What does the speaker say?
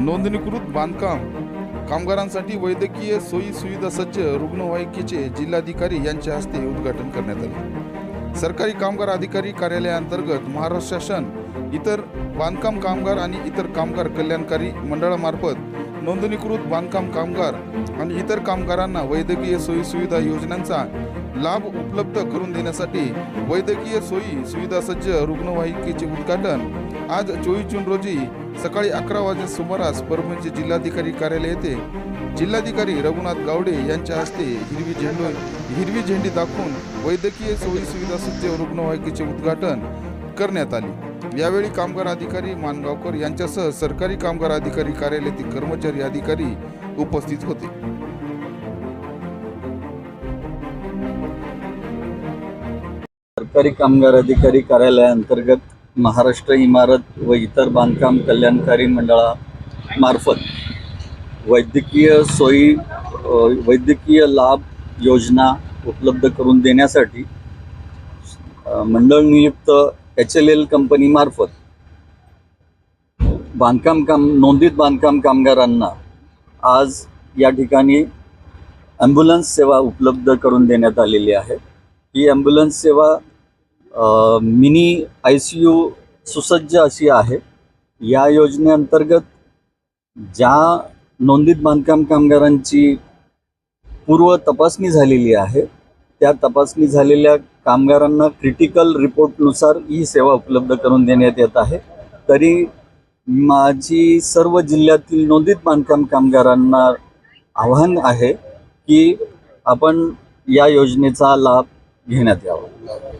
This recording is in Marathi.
नोंदणीकृत बांधकाम कामगारांसाठी वैद्यकीय सोयी सुविधा सज्ज रुग्णवाहिकेचे जिल्हाधिकारी यांच्या हस्ते उद्घाटन करण्यात आले. सरकारी कामगार अधिकारी कार्यालयाअंतर्गत महाराष्ट्र शासन इतर बांधकाम कामगार आणि इतर कामगार कल्याणकारी मंडळामार्फत नोंदणीकृत बांधकाम कामगार आणि इतर कामगारांना वैद्यकीय सोयी सुविधा योजनांचा लाभ उपलब्ध करून देण्यासाठी वैद्यकीय सोयी सुविधा सज्ज रुग्णवाहिकेचे उद्घाटन आज चोवीस जून रोजी सकाळी अकरा वाजे सुमारास परभणीचे जिल्हाधिकारी कार्यालय येथे जिल्हाधिकारी रघुनाथ गावडे यांच्या हस्ते हिरवी झेंडू हिरवी झेंडी दाखवून वैद्यकीय सोयी सुविधा सज्ज रुग्णवाहिकेचे उद्घाटन करण्यात आले. यावेळी कामगार अधिकारी मानगावकर यांच्यासह सरकारी कामगार अधिकारी कार्यालयातील कर्मचारी अधिकारी उपस्थित होते. सरकारी कामगार अधिकारी कार्यालयाअंतर्गत महाराष्ट्र इमारत व इतर बांधकाम कल्याणकारी मंडळामार्फत वैद्यकीय सोयी वैद्यकीय लाभ योजना उपलब्ध करून देण्यासाठी मंडळ नियुक्त एच एल एल कंपनीमार्फत बांधकाम काम नोंदीत बांधकाम कामगारांना आज या ठिकाणी ॲम्ब्युलन्स सेवा उपलब्ध करून देण्यात आलेली आहे. ही ॲम्ब्युलन्स सेवा मिनी आय सी यू सुसज्ज अशी आहे. या योजनेअंतर्गत ज्या नोंदीत बांधकाम कामगारांची पूर्व तपासणी झालेली आहे त्या तपासणी झालेल्या कामगारांना क्रिटिकल रिपोर्टनुसार ही सेवा उपलब्ध करून देण्यात येत आहे. तरी माझी सर्व जिल्ह्यातील नोंदित बांधकाम कामगारांना आव्हान आहे की आपण या योजनेचा लाभ घेण्यात यावा.